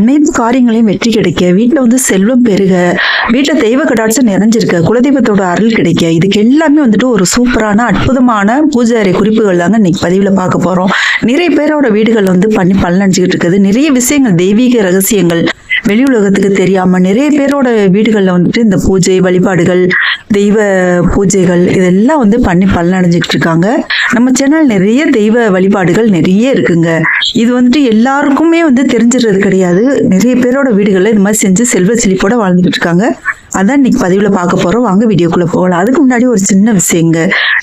அனைத்து காரியங்களையும் வெற்றி கிடைக்க வீட்டில் வந்து செல்வம் பெருக வீட்டில் தெய்வ கடாட்சம் நிறைஞ்சிருக்க குலதெய்வத்தோட அருள் கிடைக்க இதுக்கு எல்லாமே வந்துட்டு ஒரு சூப்பரான அற்புதமான பூஜை அறை குறிப்புகள் தாங்க இன்னைக்கு பதிவில் பார்க்க போகிறோம் நிறைய பேரோட வீடுகள் வந்து பண்ணி பலனடைஞ்சிக்கிட்டு இருக்குது. நிறைய விஷயங்கள் தெய்வீக ரகசியங்கள் வெளி உலகத்துக்கு தெரியாம நிறைய பேரோட வீடுகளில் வந்துட்டு இந்த பூஜை வழிபாடுகள் தெய்வ பூஜைகள் இதெல்லாம் வந்து பண்ணி பலனடைஞ்சிக்கிட்டு இருக்காங்க. நம்ம சேனல் நிறைய தெய்வ வழிபாடுகள் நிறைய இருக்குங்க. இது வந்துட்டு எல்லாருக்குமே வந்து தெரிஞ்சிடுறது கிடையாது. நிறைய பேரோட வீடுகளில் இது மாதிரி செஞ்சு செல்வ செழிப்போட வாழ்ந்துட்டு இருக்காங்க. அதான் இன்னைக்கு பதிவில் பார்க்க போகிறோம் வாங்க வீடியோக்குள்ளே போகலாம். அதுக்கு முன்னாடி ஒரு சின்ன விஷயங்க.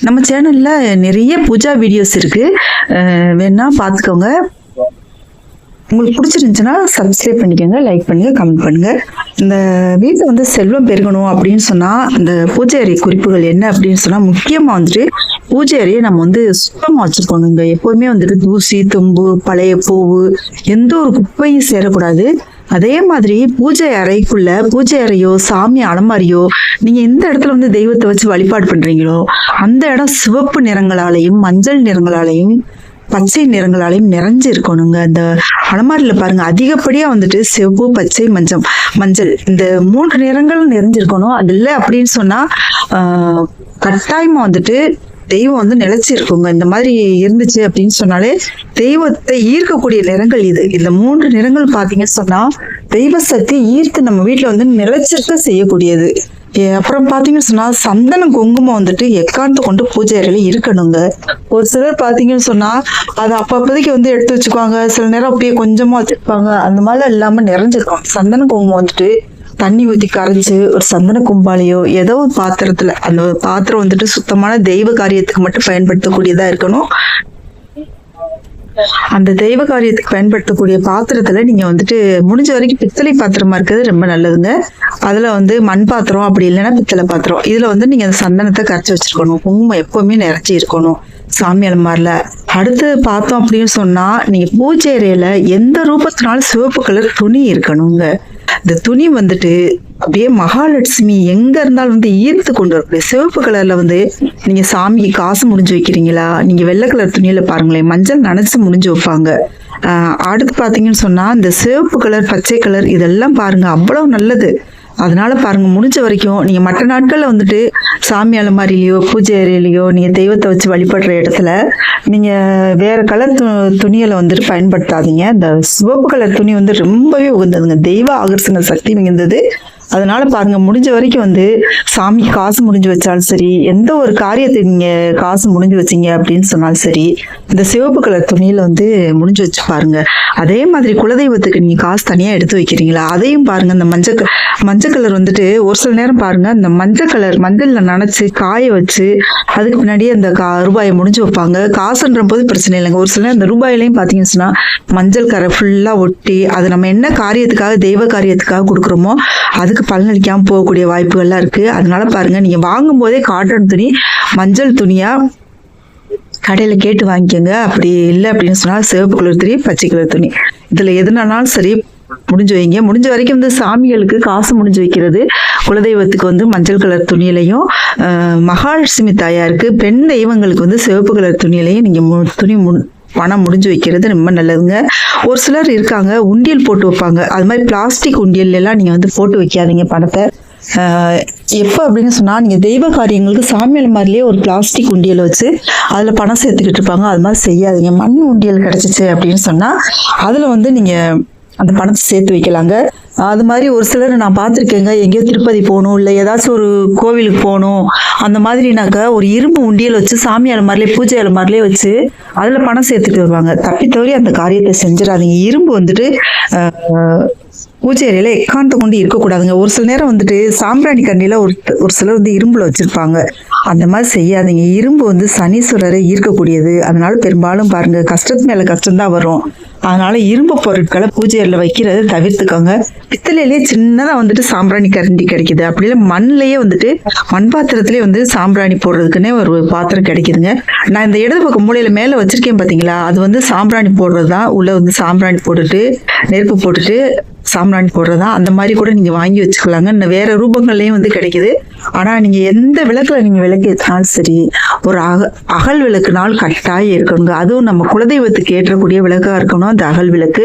நம்ம சேனலில் நிறைய பூஜா வீடியோஸ் இருக்குது வேணால் பார்த்துக்கோங்க. உங்களுக்கு பிடிச்சிருந்துச்சுன்னா சப்ஸ்கிரைப் பண்ணிக்கோங்க லைக் பண்ணுங்க கமெண்ட் பண்ணுங்க. இந்த வீட்டில் வந்து செல்வம் பெருகணும் அப்படின்னு சொன்னால் இந்த பூஜை அறை குறிப்புகள் என்ன அப்படின்னு சொன்னால் முக்கியமாக வந்துட்டு பூஜை அறையை நம்ம வந்து சுத்தமாக வச்சுருக்கணுங்க எப்போவுமே வந்துட்டு தூசி தும்பு பழைய பூவு எந்த ஒரு குப்பையும் சேரக்கூடாது. அதே மாதிரி பூஜை அறைக்குள்ள பூஜை அறையோ சாமி அலமாரியோ நீங்க எந்த இடத்துல வந்து தெய்வத்தை வச்சு வழிபாடு பண்றீங்களோ அந்த இடம் சிவப்பு நிறங்களாலையும் மஞ்சள் நிறங்களாலையும் பச்சை நிறங்களாலையும் நிறைஞ்சு இருக்கணுங்க. அந்த அலமாரியில் பாருங்க அதிகப்படியா வந்துட்டு சிவப்பு பச்சை மஞ்சள் மஞ்சள் இந்த மூன்று நிறங்களும் நிறைஞ்சிருக்கணும். அது இல்லை அப்படின்னு சொன்னா ஆஹ், கட்டாயமா வந்துட்டு தெய்வம் வந்து நிலைச்சிருக்குங்க. இந்த மாதிரி இருந்துச்சு அப்படின்னு சொன்னாலே தெய்வத்தை ஈர்க்கக்கூடிய நிறங்கள் இது. இந்த மூன்று நிறங்கள் பார்த்தீங்கன்னு சொன்னா தெய்வ சக்தி ஈர்த்து நம்ம வீட்டில் வந்து நிலைச்சிருக்க செய்யக்கூடியது. அப்புறம் பார்த்தீங்கன்னு சொன்னா சந்தன குங்குமம் வந்துட்டு எக்காந்து கொண்டு பூஜை அறையில இருக்கணுங்க. ஒரு சிலர் பார்த்தீங்கன்னு சொன்னா அதை அப்பப்போதைக்கு வந்து எடுத்து வச்சுக்குவாங்க. சில நேரம் அப்படியே கொஞ்சமா வச்சிருப்பாங்க அந்த மாதிரி இல்லாம நிறைஞ்சிருக்கும். சந்தன குங்குமம் வந்துட்டு தண்ணி ஊற்றி கரைச்சு ஒரு சந்தன கும்பாலையோ ஏதோ ஒரு பாத்திரத்துல அந்த பாத்திரம் வந்துட்டு சுத்தமான தெய்வ காரியத்துக்கு மட்டும் பயன்படுத்தக்கூடியதா இருக்கணும். அந்த தெய்வ காரியத்துக்கு பயன்படுத்தக்கூடிய பாத்திரத்துல நீங்க வந்துட்டு முடிஞ்ச வரைக்கும் பித்தளை பாத்திரமா இருக்கிறது ரொம்ப நல்லதுங்க. அதுல வந்து மண் பாத்திரம் அப்படி இல்லைன்னா பித்தளை பாத்திரம். இதுல வந்து நீங்க அந்த சந்தனத்தை கரைச்சி வச்சிருக்கணும். குங்குமம் எப்பவுமே நிறைச்சி இருக்கணும். சாமி அலமாரில. அடுத்து பார்த்தோம் அப்படின்னு சொன்னா நீங்க பூஜை அறையில எந்த ரூபத்தினாலும் சிவப்பு கலர் துணி இருக்கணுங்க. இந்த துணி வந்துட்டு அப்படியே மகாலட்சுமி எங்க இருந்தாலும் வந்து ஈர்த்து கொண்டு வரக்கூடிய சிவப்பு கலர்ல வந்து நீங்க சாமிக்கு காசு முடிஞ்சு வைக்கிறீங்களா? நீங்க வெள்ளை கலர் துணியில பாருங்களேன் மஞ்சள் நனைச்சு முடிஞ்சு வைப்பாங்க. அடுத்து பாத்தீங்கன்னு சொன்னா இந்த சிவப்பு கலர் பச்சை கலர் இதெல்லாம் பாருங்க அவ்வளவு நல்லது. அதனால பாருங்க முடிஞ்ச வரைக்கும் நீங்க மற்ற நாட்கள்ல வந்துட்டு சாமி அலமாரிலேயோ பூஜை அறையிலையோ நீங்க தெய்வத்தை வச்சு வழிபடுற இடத்துல நீங்க வேற கலர் து துணிகளை வந்துட்டு பயன்படுத்தாதீங்க. இந்த சிவப்பு கலர் துணி வந்து ரொம்பவே உகந்ததுங்க. தெய்வ ஆகர்ஷண சக்தி மிகுந்தது. அதனால பாருங்க முடிஞ்ச வரைக்கும் வந்து சாமி காசு முடிஞ்சு வச்சாலும் சரி எந்த ஒரு காரியத்தை நீங்க காசு முடிஞ்சு வச்சீங்க அப்படின்னு சொன்னாலும் சரி இந்த சிவப்பு கலர் துணியில வந்து முடிஞ்சு வச்சு பாருங்க. அதே மாதிரி குலதெய்வத்துக்கு நீங்க காசு தனியா எடுத்து வைக்கிறீங்களா? அதையும் பாருங்க இந்த மஞ்சள் க- மஞ்சள் கலர் வந்துட்டு ஒரு சில நேரம் பாருங்க அந்த மஞ்சள் கலர் மஞ்சள்ல நனைச்சு காய வச்சு அதுக்கு பின்னாடியே அந்த கா ரூபாயை முடிஞ்சு வைப்பாங்க. காசுன்ற போது பிரச்சனை இல்லைங்க. ஒரு சில நேரம் அந்த ரூபாயிலையும் பார்த்தீங்கன்னு சொன்னா மஞ்சள் கரை ஃபுல்லா ஒட்டி அது நம்ம என்ன காரியத்துக்காக தெய்வ காரியத்துக்காக கொடுக்குறோமோ அதுக்கு பலனளிக்காம போகக்கூடிய வாய்ப்புகள்லாம் இருக்கு. அதனால பாருங்க நீங்க வாங்கும் போதே காட்டன் துணி மஞ்சள் துணியா கடையில் கேட்டு வாங்கிக்கோங்க. அப்படி இல்லை அப்படின்னு சொன்னால் சிவப்பு கலர் துணி பச்சை கலர் துணி. இதில் எதுனாலும் சரி முடிஞ்சு வைங்க. முடிஞ்ச வரைக்கும் வந்து சாமிகளுக்கு காசு முடிஞ்சு வைக்கிறது. குலதெய்வத்துக்கு வந்து மஞ்சள் கலர் துணியிலையும் மகாலட்சுமி தாயாருக்கு பெண் தெய்வங்களுக்கு வந்து சிவப்பு கலர் துணியிலையும் நீங்கள் மு- துணி மு- பணம் முடிஞ்சு வைக்கிறது ரொம்ப நல்லதுங்க. ஒரு சிலர் இருக்காங்க உண்டியல் போட்டு வைப்பாங்க. அது மாதிரி பிளாஸ்டிக் உண்டியல் எல்லாம் நீங்க வந்து போட்டு வைக்காதீங்க பணத்தை. எப்போ அப்படின்னு சொன்னால் நீங்கள் தெய்வ காரியங்களுக்கு சாமியல் மாதிரிலே ஒரு பிளாஸ்டிக் உண்டியல் வச்சு அதில் பணம் சேர்த்துக்கிட்டு இருப்பாங்க. அது மாதிரி செய்யாதீங்க. மண் உண்டியல் கிடச்சிச்சு அப்படின்னு சொன்னால் அதில் வந்து நீங்கள் அந்த பணத்தை சேர்த்து வைக்கலாங்க. அது மாதிரி ஒரு சிலர் நான் பார்த்துருக்கேங்க. எங்கேயோ திருப்பதி போகணும் இல்லை ஏதாச்சும் ஒரு கோவிலுக்கு போகணும் அந்த மாதிரினாக்கா ஒரு இரும்பு உண்டியல் வச்சு சாமி அலமாரிலே பூஜை அலமாரிலே வச்சு அதில் பணம் சேர்த்துட்டு வருவாங்க. தப்பி தவறி அந்த காரியத்தை செஞ்சிடாதீங்க. இரும்பு வந்துட்டு பூஜை அறையில எக்காந்து கொண்டு இருக்கக்கூடாதுங்க. ஒரு சில நேரம் வந்துட்டு சாம்பிராணி கண்ணில ஒரு ஒரு சிலர் வந்து இரும்புல வச்சிருப்பாங்க. அந்த மாதிரி செய்யாதீங்க. இரும்பு வந்து சனீஸ்வரரை ஈர்க்கக்கூடியது. அதனால பெரும்பாலும் பாருங்க கஷ்டத்து மேல கஷ்டம்தான் வரும். அதனால இரும்பு பொருட்களை பூஜை அறையில வைக்கிறத தவிர்த்துக்கோங்க. பித்தளையிலேயே சின்னதா வந்துட்டு சாம்பிராணி கரண்டி கிடைக்குது. அப்படி இல்லை மண்ணிலேயே வந்துட்டு மண் பாத்திரத்திலே வந்து சாம்பிராணி போடுறதுக்குன்னே ஒரு பாத்திரம் கிடைக்குதுங்க. நான் இந்த இடது பக்கம் மூலையில மேல வச்சிருக்கேன் பாத்தீங்களா? அது வந்து சாம்பிராணி போடுறது தான் உள்ள வந்து சாம்பிராணி போட்டுட்டு நெருப்பு போட்டுட்டு சாம்பிராணி போடுறதா? அந்த மாதிரி கூட நீங்க வாங்கி வச்சுக்கலாங்க. இன்னும் வேற ரூபங்கள்லயும் வந்து கிடைக்குது. ஆனா நீங்க எந்த விளக்குல நீங்க விளக்கு ஏற்றினாலும் சரி ஒரு அக அகல் விளக்குனால் கட்டாயம் இருக்கணுங்க. அதுவும் நம்ம குலதெய்வத்துக்கு ஏற்றக்கூடிய விளக்காக இருக்கணும் அந்த அகல் விளக்கு.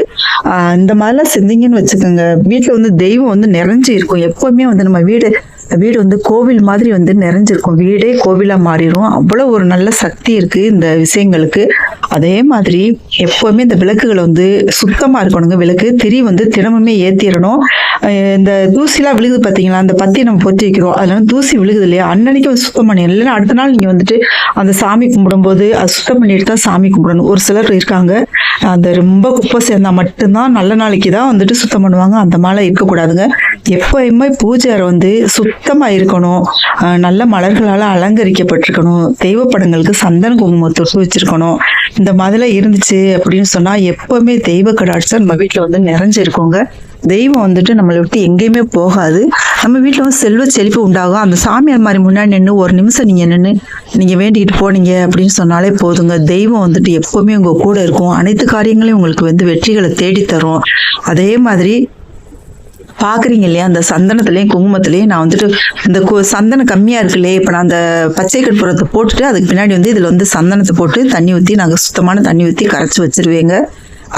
இந்த மாதிரிலாம் செஞ்சீங்கன்னு வச்சுக்கோங்க. வீட்டில் வந்து தெய்வம் வந்து நிறைஞ்சு இருக்கும் எப்பவுமே வந்து நம்ம வீடு வீடு வந்து கோவில் மாதிரி வந்து நிறைஞ்சிருக்கும். வீடே கோவிலா மாறிடும் அவ்வளோ ஒரு நல்ல சக்தி இருக்கு இந்த விஷயங்களுக்கு. அதே மாதிரி எப்பவுமே இந்த விளக்குகளை வந்து சுத்தமா இருக்கணுங்க. விளக்கு திரி வந்து தினமுமே ஏற்றிடணும் இந்த தூசிலாம் விழுகுது பார்த்தீங்களா அந்த பத்தி நம்ம பொத்தி வைக்கிறோம். அதுல வந்து தூசி விழுகுது இல்லையா? அன்னன்னைக்கு வந்து சுத்தம் பண்ணி இல்லைன்னா அடுத்த நாள் நீங்க வந்துட்டு அந்த சாமி கும்பிடும்போது அது சுத்தம் பண்ணிட்டு தான் சாமி கும்பிடணும். ஒரு சிலர் இருக்காங்க. அந்த ரொம்ப குப்பை சேர்ந்தா மட்டும்தான் நல்ல நாளைக்கு தான் வந்துட்டு சுத்தம் பண்ணுவாங்க. அந்த மாதிரி இருக்கக்கூடாதுங்க. எப்பயுமே பூஜை வந்து சுத்த சுத்தமா இருக்கணும். நல்ல மலர்களால் அலங்கரிக்கப்பட்டிருக்கணும். தெய்வ படங்களுக்கு சந்தன குங்குமம் தொட்டு வச்சிருக்கணும் இந்த மாதிரிலாம் இருந்துச்சு அப்படின்னு சொன்னா எப்பவுமே தெய்வ கடாட்சம் நம்ம வீட்டில் வந்து நிறைஞ்சிருக்கோங்க. தெய்வம் வந்துட்டு நம்மளை விட்டு எங்கேயுமே போகாது. நம்ம வீட்டில் வந்து செல்வ செழிப்பு உண்டாகும். அந்த சாமியார் மாதிரி முன்னாடி நின்று ஒரு நிமிஷம் நீங்கள் நின்று நீங்கள் வேண்டிக்கிட்டு போனீங்க அப்படின்னு சொன்னாலே போதுங்க. தெய்வம் வந்துட்டு எப்பவுமே உங்கள் கூட இருக்கும். அனைத்து காரியங்களையும் உங்களுக்கு வந்து வெற்றிகளை தேடித்தரும். தரும் அதே மாதிரி பாக்குறீங்க இல்லையா? அந்த சந்தனத்துலேயும் குங்குமத்துலயும் நான் வந்துட்டு இந்த சந்தனம் கம்மியா இருக்கு இல்லையா இப்ப நான் அந்த பச்சை கற்பூரத்தை போட்டுட்டு அதுக்கு பின்னாடி வந்து இதுல வந்து சந்தனத்தை போட்டு தண்ணி ஊத்தி நாங்க சுத்தமான தண்ணி ஊத்தி கரைச்சி வச்சிருவேங்க.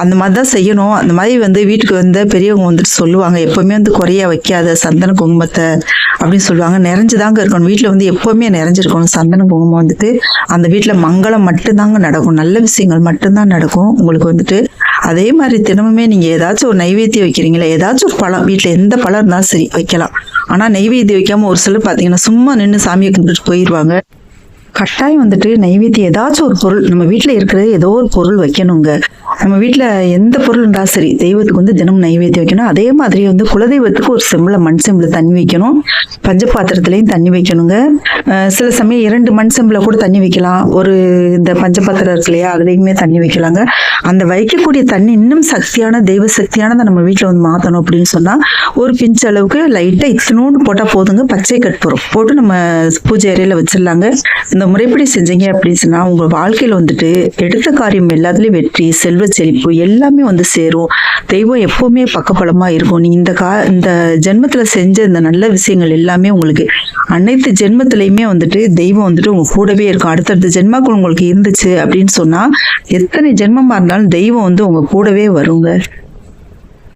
அந்த மாதிரி தான் செய்யணும். அந்த மாதிரி வந்து வீட்டுக்கு வந்த பெரியவங்க வந்துட்டு சொல்லுவாங்க. எப்பவுமே வந்து குறைய வைக்காத சந்தன குங்குமத்தை அப்படின்னு சொல்லுவாங்க. நிறைஞ்சுதாங்க இருக்கணும். வீட்டில் வந்து எப்பவுமே நிறைஞ்சிருக்கணும் சந்தன குங்குமம் வந்துட்டு. அந்த வீட்டில் மங்களம் மட்டும்தாங்க நடக்கும். நல்ல விஷயங்கள் மட்டும்தான் நடக்கும். உங்களுக்கு வந்துட்டு அதே மாதிரி தினமுமே நீங்கள் ஏதாச்சும் ஒரு நைவேத்தியம் வைக்கிறீங்களா ஏதாச்சும் ஒரு பழம் வீட்டில் எந்த பழம் இருந்தாலும் சரி வைக்கலாம். ஆனால் நைவேத்தியம் வைக்காமல் ஒரு சிலர் பார்த்தீங்கன்னா சும்மா நின்று சாமியை கும்பிட்டுட்டு போயிடுவாங்க கட்டாயம் வந்துட்டு நைவேத்தியம் ஏதாச்சும் ஒரு பொருள். நம்ம வீட்டில் இருக்கிற ஏதோ ஒரு பொருள் வைக்கணுங்க. நம்ம வீட்டில் எந்த பொருள் இருந்தாலும் சரி தெய்வத்துக்கு வந்து தினம் நைவேத்தியம் வைக்கணும். அதே மாதிரி வந்து குலதெய்வத்துக்கு ஒரு செம்பில் மண் செம்பில் தண்ணி வைக்கணும். பஞ்ச பாத்திரத்துலையும் தண்ணி வைக்கணுங்க. சில சமயம் இரண்டு மண் செம்பில் கூட தண்ணி வைக்கலாம். ஒரு இந்த பஞ்ச பாத்திரம் இருக்கு இல்லையா அதுலேயுமே தண்ணி வைக்கலாங்க. அந்த வைக்கக்கூடிய தண்ணி இன்னும் சக்தியான தெய்வ சக்தியானதை நம்ம வீட்டில் வந்து மாற்றணும் அப்படின்னு சொன்னால் ஒரு பிஞ்ச் அளவுக்கு லைட்டாக இத்தனோண்டு போட்டால் போதுங்க. பச்சை கற்பூரம் போட்டு நம்ம பூஜை அறையில் வச்சிடலாங்க. இந்த முறைப்படி செஞ்சீங்க அப்படின்னு சொன்னால் உங்கள் வாழ்க்கையில் வந்துட்டு எடுத்த காரியம் எல்லாத்துலேயும் வெற்றி செல்வ செழிப்பு எல்லாமே வந்து சேரும். தெய்வம் எப்பவுமே பக்கபலமாக இருக்கும். நீ இந்த கா இந்த ஜென்மத்தில் செஞ்ச இந்த நல்ல விஷயங்கள் எல்லாமே உங்களுக்கு அனைத்து ஜென்மத்திலையுமே வந்துட்டு தெய்வம் வந்துட்டு உங்க கூடவே இருக்கும். அடுத்தடுத்த ஜென்மாக்கள் உங்களுக்கு இருந்துச்சு அப்படின்னு சொன்னா எத்தனை ஜென்மமா இருந்தாலும் தெய்வம் வந்து உங்க கூடவே வருங்க.